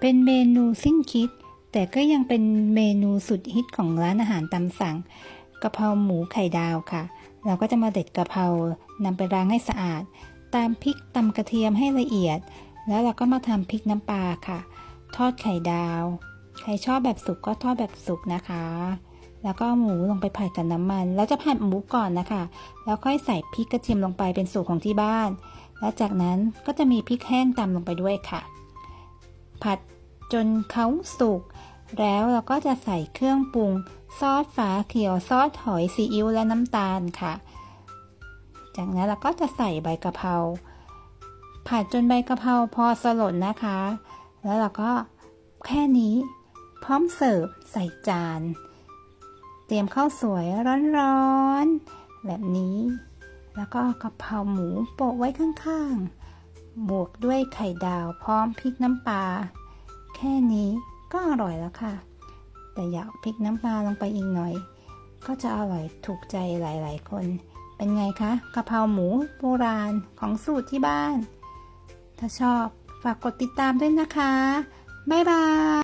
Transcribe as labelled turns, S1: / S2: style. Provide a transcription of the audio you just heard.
S1: เป็นเมนูสิ้นคิด แต่ก็ยังเป็นเมนูสุดฮิตของร้านอาหารตามสั่งกะเพราหมูไข่ดาวค่ะ เราก็จะมาเด็ดกะเพรานำไปล้างให้สะอาด ตามพริกตำกระเทียมให้ละเอียด แล้วเราก็มาทำพริกน้ำปลาค่ะ ทอดไข่ดาว ใครชอบแบบสุกก็ทอดแบบสุกนะคะ แล้วก็หมูลงไปผัดกับน้ำมัน แล้วจะผัดหมูก่อนนะคะ แล้วค่อยใส่พริกกระเทียมลงไปเป็นสูตรของที่บ้าน แล้วจากนั้นก็จะมีพริกแห้งตามลงไปด้วยค่ะ ผัดจนเขาสุก แล้วเราก็จะใส่เครื่องปรุง ซอสฝาเขียวซอสหอยซีอิ๊วและน้ำตาลค่ะ จากนั้นเราก็จะใส่ใบกะเพราผัดจนใบกะเพราพอสลดนะคะ แล้วเราก็แค่นี้พร้อมเสิร์ฟใส่จาน เตรียมข้าวสวยร้อนๆแบบนี้ แล้วก็กะเพราหมูโปะไว้ข้างๆ บวกด้วยไข่ดาวพร้อมพริกน้ำปลาแค่นี้ก็อร่อยแล้วค่ะ แต่อยากพริกน้ำปลาลงไปอีกหน่อย ก็จะอร่อยถูกใจหลาย ๆ คน เป็นไงคะกะเพราหมูโบราณของสูตรที่บ้าน ถ้าชอบฝากกดติดตามด้วยนะคะ บ๊ายบาย